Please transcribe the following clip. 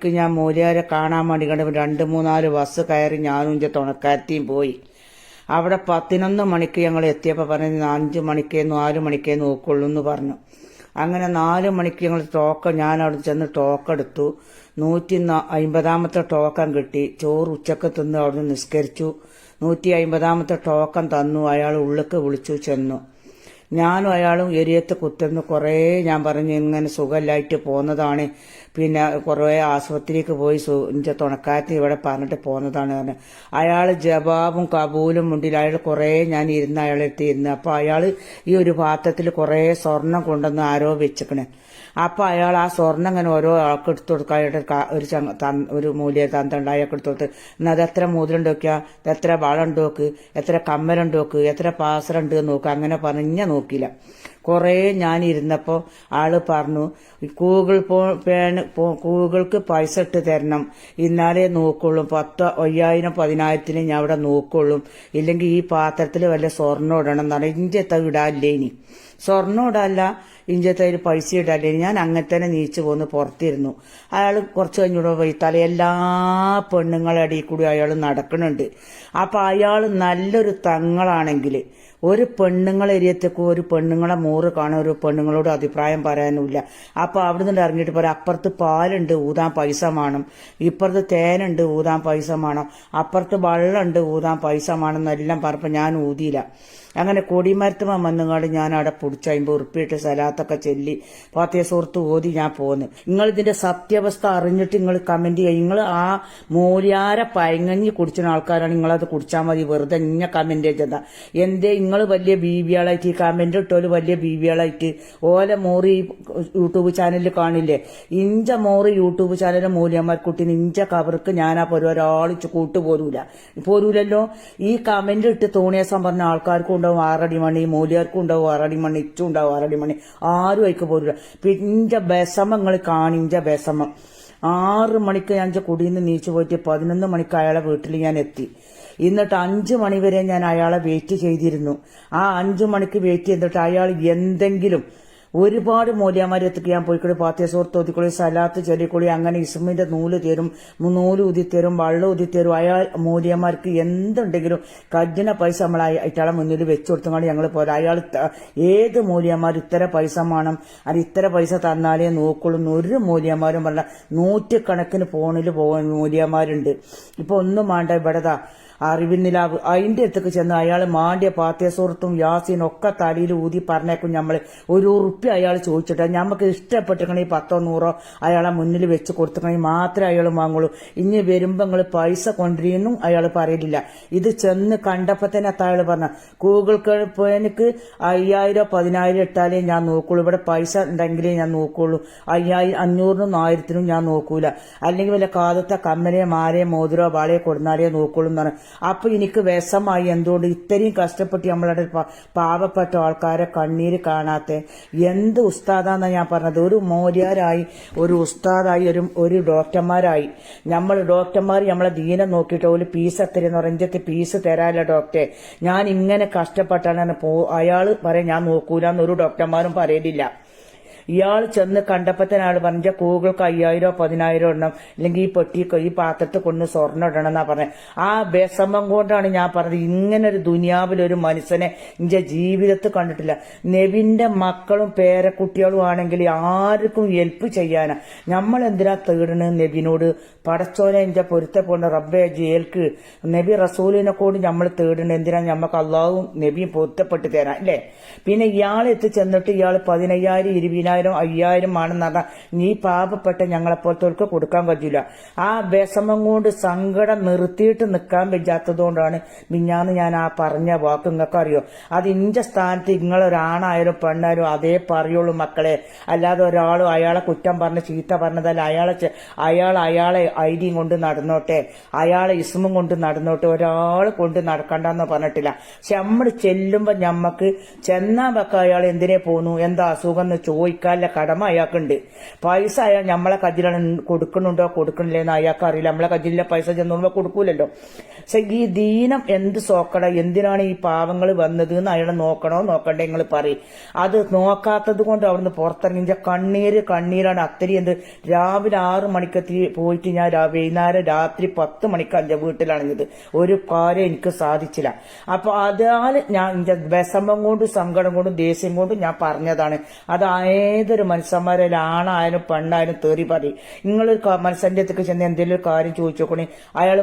മണിക്ക് ഞാൻ മൂലയാരെ കാണാൻ വേണ്ടി കണ്ട് രണ്ട് മൂന്നാൽ ബസ് കയറി ഞാനും ഇഞ്ചെ തുണക്കാരത്തിയും പോയി. അവിടെ പതിനൊന്ന് മണിക്ക് ഞങ്ങൾ എത്തിയപ്പോൾ പറഞ്ഞു അഞ്ച് മണിക്കേ നാല് മണിക്കേ നോക്കുള്ളൂ എന്ന് പറഞ്ഞു. അങ്ങനെ നാല് മണിക്ക് ഞങ്ങൾ ടോക്കൺ ഞാൻ അവിടെ ചെന്ന് ടോക്ക് എടുത്തു. നൂറ്റി അമ്പതാമത്തെ ടോക്കൺ കിട്ടി. ചോറ് ഉച്ചയ്ക്ക് തിന്ന് അവിടെ നിസ്കരിച്ചു. നൂറ്റി അമ്പതാമത്തെ ടോക്കൺ തന്നു. അയാൾ ഉള്ളിക്ക് വിളിച്ചു ചെന്നു. ഞാനും അയാളും എരിയത്ത് കുത്തുന്നു. കുറേ ഞാൻ പറഞ്ഞു ഇങ്ങനെ സുഖമില്ലായിട്ട് പോന്നതാണ്. പിന്നെ കുറേ ആശുപത്രിക്ക് പോയി എന്റെ തുണക്കാരത്തി ഇവിടെ പറഞ്ഞിട്ട് പോന്നതാണ് പറഞ്ഞു. അയാൾ ജവാബും കബൂലും മുണ്ടിൽ അയാൾ കുറേ ഞാൻ ഇരുന്ന് അയാളെ അടുത്ത് ഇരുന്ന്. അപ്പോൾ അയാൾ ഈ ഒരു പാത്രത്തിൽ കുറേ സ്വർണം കൊണ്ടുവന്ന് ആരോ വെച്ചിക്കണേ. അപ്പോൾ അയാൾ ആ സ്വർണം ഇങ്ങനെ ഓരോ ആൾക്ക് എടുത്തു കൊടുക്കുക അയാളുടെ ഒരു ഒരു മൂല്യ തന്തണ്ട് അയാൾക്ക് എടുത്തു കൊടുത്ത്. എന്നാൽ അത് എത്ര നോക്കിയാ? ഇത് എത്ര വളമുണ്ട് നോക്ക്? എത്ര കമ്മലുണ്ട് നോക്ക്? എത്ര പാസറുണ്ട് നോക്കുക അങ്ങനെ പറഞ്ഞ നോക്കിയില്ല. കുറേ ഞാൻ ഇരുന്നപ്പോൾ ആൾ പറഞ്ഞു ഗൂഗിൾ പോ ഗൂഗിൾക്ക് പൈസ ഇട്ട് തരണം. ഇന്നാലേ നോക്കുള്ളൂ. പത്ത് അയ്യായിരം പതിനായിരത്തിന് ഞാൻ അവിടെ നോക്കുള്ളൂ. ഇല്ലെങ്കിൽ ഈ പാത്രത്തിൽ വല്ല സ്വർണം ഇടണം എന്നാണ് ഇഞ്ചത്തെ ഇടാല്ലേ ഇനി സ്വർണം ഇടല്ല ഇഞ്ചത്തൈര് പൈസ ഇടല്ലേ. ഞാൻ അങ്ങനെ തന്നെ നീച്ചു പോന്ന് പുറത്തിരുന്നു. അയാൾ കുറച്ച് കഴിഞ്ഞൂടെ പോയി. തല എല്ലാ പെണ്ണുങ്ങളെ അടിയിൽ കൂടി അയാൾ നടക്കുന്നുണ്ട് അപ്പൊ അയാൾ നല്ലൊരു തങ്ങളാണെങ്കിൽ ഒരു പെണ്ണുങ്ങളെ എരിയത്തേക്കും ഒരു പെണ്ണുങ്ങളെ മോറ് കാണാൻ ഒരു പെണ്ണുങ്ങളോട് അഭിപ്രായം പറയാനുമില്ല. അപ്പൊ അവിടെ നിന്ന് ഇറങ്ങിയിട്ട് പറയാം അപ്പുറത്ത് പാലുണ്ട് ഊതാൻ പൈസ വേണം. ഇപ്പുറത്ത് തേനുണ്ട് ഊതാൻ പൈസ വേണം. അപ്പുറത്ത് വെള്ളമുണ്ട് ഊതാൻ പൈസ വേണം എന്നെല്ലാം പറഞ്ഞപ്പോൾ ഞാൻ ഊതിയില്ല. അങ്ങനെ കൊടിമരത്തുമ വന്നങ്ങാട് ഞാൻ അവിടെ പൊടിച്ചയുമ്പോൾ ഉറുപ്പിയിട്ട് സലാത്തൊക്കെ ചെല്ലി പാത്തിയ സുഹൃത്ത് ഓതി ഞാൻ പോന്ന്. നിങ്ങൾ ഇതിന്റെ സത്യാവസ്ഥ അറിഞ്ഞിട്ട് നിങ്ങൾ കമന്റ് ചെയ്യുക. നിങ്ങൾ ആ മൂലാര പയങ്ങഞ്ഞി കുടിച്ചിന് ആൾക്കാരാണ്. നിങ്ങളത് കുടിച്ചാൽ മതി. വെറുതെ ഇങ്ങനെ കമന്റ് ചെയ്താ എന്തേ? നിങ്ങൾ വലിയ ബീവിയാളായിട്ട് ഈ കമന്റ് ഇട്ടോൽ വലിയ ബീവിയാളായിട്ട് ഓല മോറി യൂട്യൂബ് ചാനലിൽ കാണില്ലേ? ഇഞ്ച മോറി യൂട്യൂബ് ചാനലിലെ മൂല്യന്മാർക്കുട്ടിന് ഇഞ്ച കവർക്ക് ഞാൻ ആ ഒരാൾ കൂട്ടുപോരൂല പോരൂലല്ലോ? ഈ കമന്റ് ഇട്ട് തോണിയാസം പറഞ്ഞ ആൾക്കാർക്കും ഉണ്ടാവും ആറടി മണി മൂലിയാർക്കും ഉണ്ടാവും ആറടി മണി ഇച്ചും ഉണ്ടാവും ആറടി മണി. ആരും അയക്ക് പോരില്ല പിന്നെ വിഷമങ്ങൾ കാണിഞ്ച വിഷമം ആറ് മണിക്ക് ഞാൻ കുടിയിൽ നിന്ന് നീച്ചു പോയിട്ട് പതിനൊന്ന് മണിക്ക് അയാളെ വീട്ടിൽ ഞാൻ എത്തി. എന്നിട്ട് അഞ്ചു മണി വരെ ഞാൻ അയാളെ വെയിറ്റ് ചെയ്തിരുന്നു. ആ അഞ്ചു മണിക്ക് വെയിറ്റ് ചെയ്തിട്ട് അയാൾ എന്തെങ്കിലും ഒരുപാട് മൂല്യമാർ ഞാൻ പോയിക്കൂടി പാത്തിയ സുഹൃത്ത് ഒതിക്കൂടി സലാത്ത് ചെല്ലിക്കൂടി അങ്ങനെ ഇസ്മിന്റെ നൂൽ തരും നൂൽ ഉതിത്തരും വള്ളം ഉതിത്തരും അയാൾ മൂല്യമാർക്ക് എന്തുണ്ടെങ്കിലും കഠിന പൈസ നമ്മൾ അയാളെ മുന്നിൽ വെച്ചു കൊടുത്തുകൊണ്ട് ഞങ്ങൾ പോരാ. അയാൾ ഏത് മൂല്യമാർ ഇത്ര പൈസ വേണം? അത് ഇത്ര പൈസ തന്നാലേ നോക്കുള്ളൂ ഒരു മൂല്യമാരും പറഞ്ഞ നൂറ്റുകണക്കിന് ഫോണിൽ പോകുന്ന മൂല്യമാരുണ്ട് ഇപ്പൊ ഒന്നും വേണ്ട ഇവിടെതാ അറിവിന്നിലാവ് അതിന്റെ അടുത്തേക്ക് ചെന്ന് അയാൾ മാണ്ടിയ പാത്യസുഹൃത്തും യാസീനും ഒക്കെ തലയിൽ ഊതി പറഞ്ഞേക്കും നമ്മൾ ഒരു ഉറുപ്പി അയാൾ ചോദിച്ചിട്ട് ഞമ്മക്ക് ഇഷ്ടപ്പെട്ടിക്കണേ പത്തോ നൂറോ അയാളെ മുന്നിൽ വെച്ച് കൊടുത്തിക്കണമെങ്കിൽ മാത്രമേ അയാൾ വാങ്ങുള്ളൂ. ഇനി വരുമ്പോ നിങ്ങൾ പൈസ കൊണ്ടിരിക്കുന്നു അയാൾ പറയില്ല ഇത് ചെന്ന് കണ്ടപ്പോ തന്നെ അയാൾ പറഞ്ഞ ഗൂഗിൾ പേനിക്ക് അയ്യായിരം പതിനായിരം ഇട്ടാലേ ഞാൻ നോക്കുള്ളൂ. ഇവിടെ പൈസ ഉണ്ടെങ്കിലേ ഞാൻ നോക്കുള്ളൂ. അയ്യായിരം അഞ്ഞൂറിനും ആയിരത്തിനും ഞാൻ നോക്കൂല. അല്ലെങ്കിൽ വല്ല കാതത്തെ കമ്മലേ മാലയോ മോതിരോ വാളയോ കൊടുന്നാലേ നോക്കുള്ളൂ എന്നാണ് അപ്പൊ എനിക്ക് വിഷമായി എന്തുകൊണ്ട് ഇത്രയും കഷ്ടപ്പെട്ട് നമ്മളുടെ പാവപ്പെട്ട ആൾക്കാരെ കണ്ണീര് കാണാത്ത? എന്ത് ഉസ്താദാന്നാ ഞാൻ പറഞ്ഞത്? ഒരു മോര്യാരായി ഒരു ഉസ്താദായി ഒരു ഒരു ഡോക്ടർമാരായി. നമ്മൾ ഡോക്ടർമാർ നമ്മളെ ദീനം നോക്കിയിട്ട് ഒരു പീസ് എത്രയെന്ന് പറഞ്ഞിട്ട് പീസ് തരാല്ല ഡോക്ടറെ? ഞാൻ ഇങ്ങനെ കഷ്ടപ്പെട്ടാണ് പോ അയാൾ പറയാൻ ഞാൻ നോക്കൂലെന്ന് ഒരു ഡോക്ടർമാരും പറയലില്ല. ഇയാൾ ചെന്ന് കണ്ടപ്പത്തന്നെ ആൾ പറഞ്ഞ കൂകൾക്ക് അയ്യായിരോ പതിനായിരോ ഇടണം. അല്ലെങ്കിൽ ഈ പൊട്ടി ഈ പാത്രത്തിൽ കൊണ്ട് സ്വർണം ഇടണം എന്നാ പറഞ്ഞത് ആ വിഷമം കൊണ്ടാണ് ഞാൻ പറഞ്ഞത്. ഇങ്ങനെ ഒരു ദുനിയാവിൽ ഒരു മനുഷ്യനെ എന്റെ ജീവിതത്തിൽ കണ്ടിട്ടില്ല. നെവിന്റെ മക്കളും പേരക്കുട്ടികളും ആണെങ്കിൽ ആർക്കും ഹെൽപ്പ് ചെയ്യാനാ. നമ്മൾ എന്തിനാ തേടണ് നെവിനോട്? പടച്ചോനെ എന്റെ പൊരുത്തപ്പോണ്ട് റബ്ബെ ജയിൽക്ക് നബി റസൂലിനെ കൊണ്ട് നമ്മൾ തേടണ് എന്തിനാ? നമ്മക്ക് അള്ളാഹും നബിയും പൊരുത്തപ്പെട്ട് തരാം അല്ലേ? പിന്നെ ഇയാൾ എത്തിച്ചെന്നിട്ട് ഇയാൾ പതിനയ്യായിരം ഇരുപതിനായിരം അയ്യായിരം ആണെന്ന് പറഞ്ഞാൽ നീ പാവപ്പെട്ട ഞങ്ങളെപ്പോലത്തോർക്ക് കൊടുക്കാൻ പറ്റില്ല. ആ വിഷമം കൊണ്ട് സങ്കടം നിർത്തിയിട്ട് നിൽക്കാൻ പറ്റാത്തതുകൊണ്ടാണ് മിഞ്ഞാന്ന് ഞാൻ ആ പറഞ്ഞ വാക്ക്. നിങ്ങൾക്ക് അറിയോ അത് ഇന്റെ സ്ഥാനത്ത് നിങ്ങളൊരാണായാലും പെണ്ണായാലും അതേ പറയുള്ളൂ മക്കളെ. അല്ലാതെ ഒരാളും അയാളെ കുറ്റം പറഞ്ഞ് ചീത്ത പറഞ്ഞതല്ല. അയാളെ അയാൾ അയാളെ ഐഡിയും കൊണ്ട് നടന്നോട്ടെ. അയാളെ ഇസ്മും കൊണ്ട് നടന്നോട്ടെ. ഒരാൾ കൊണ്ട് നടക്കണ്ടെന്ന് പറഞ്ഞിട്ടില്ല. പക്ഷെ നമ്മൾ ചെല്ലുമ്പോൾ ഞമ്മക്ക് ചെന്നാ വെക്ക അയാൾ എന്തിനെ പോന്നു? എന്താ അസുഖം എന്ന് ചോദിക്കും ചോദിക്കാനില്ല കടമ അയാൾക്കുണ്ട്. പൈസ അയാൾ നമ്മളെ കജിലാണ് കൊടുക്കണുണ്ടോ കൊടുക്കണില്ലേന്ന് അയാൾക്ക് അറിയില്ല നമ്മളെ കതിരിലെ പൈസ ചെന്നുമ്പോൾ കൊടുക്കൂലല്ലോ. പക്ഷെ ഈ ദീനം എന്ത് സോക്കട? എന്തിനാണ് ഈ പാവങ്ങൾ വന്നത് എന്ന് അയാളെ നോക്കണോ? നോക്കണ്ടേ നിങ്ങൾ പറയും. അത് നോക്കാത്തത് കൊണ്ട് അവിടുന്ന് പുറത്തിറങ്ങി. കണ്ണീര് കണ്ണീരാണ്. അത്തരി എന്ത് രാവിലെ ആറ് മണിക്ക് പോയിട്ട് ഞാൻ വൈകുന്നേരം രാത്രി പത്ത് മണിക്ക് എന്റെ വീട്ടിലാണിത് ഒരു കാര്യം എനിക്ക് സാധിച്ചില്ല. അപ്പൊ അതാൽ ഞാൻ വിഷമം കൊണ്ടും സങ്കടം കൊണ്ടും ദേഷ്യം കൊണ്ടും ഞാൻ പറഞ്ഞതാണ്. അത് ഏതൊരു മനുഷ്യന്മാരായാലും ആണായാലും പെണ്ണായാലും തെറി പറയും. നിങ്ങളൊരു മനുഷ്യന്റെ അടുത്തേക്ക് ചെന്ന് എന്തെങ്കിലും കാര്യം ചോദിച്ചു നോക്കണേ അയാൾ